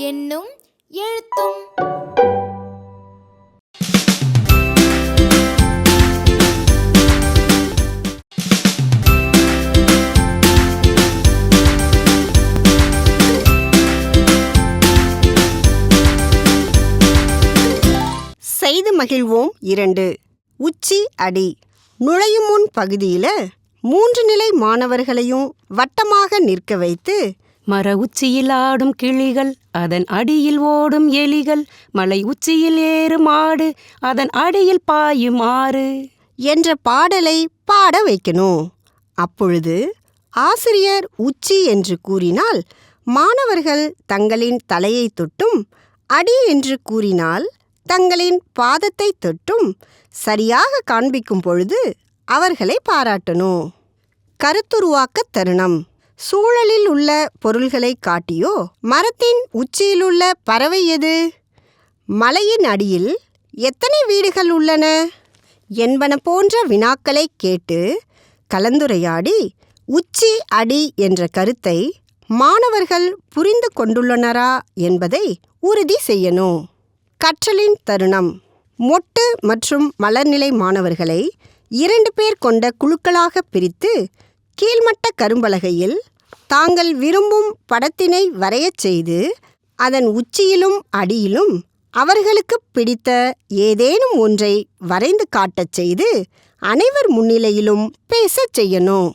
என்னும் எழுத்தும். செய்து மகிழ்வோம் இரண்டு. உச்சி அடி. நுழையும் முன் பகுதியில மூன்று நிலை மாணவர்களையும் வட்டமாக நிற்க வைத்து மர உச்சியில் ஆடும் கிளிகள் அதன் அடியில் ஓடும் எலிகள் மலை உச்சியில் ஏறும் ஆடு அதன் அடியில் பாயும் ஆறு. என்ற பாடலை பாட வைக்கணும். அப்பொழுது ஆசிரியர் உச்சி என்று கூறினால் மாணவர்கள் தங்களின் தலையை தொட்டும் அடி என்று கூறினால் தங்களின் பாதத்தை தொட்டும் சரியாக காண்பிக்கும் பொழுது அவர்களை பாராட்டணும். கருத்துருவாக்க தருணம். சூழலில் உள்ள பொருள்களை காட்டியோ மரத்தின் உச்சியிலுள்ள பறவை எது? மலையின் அடியில் எத்தனை வீடுகள் உள்ளன? என்பன போன்ற வினாக்களை கேட்டு கலந்துரையாடி உச்சி அடி என்ற கருத்தை மாணவர்கள் புரிந்து கொண்டுள்ளனரா என்பதை உறுதி செய்யணும். கற்றலின் தருணம். மொட்டு மற்றும் மலர்நிலை மாணவர்களை இரண்டு பேர் கொண்ட குழுக்களாக பிரித்து கீழ்மட்ட கரும்பலகையில் தாங்கள் விரும்பும் படத்தினை வரையச் செய்து அதன் உச்சியிலும் அடியிலும் அவர்களுக்கு பிடித்த ஏதேனும் ஒன்றை வரைந்து காட்டச் செய்து அனைவர் முன்னிலையிலும் பேசச் செய்யணும்.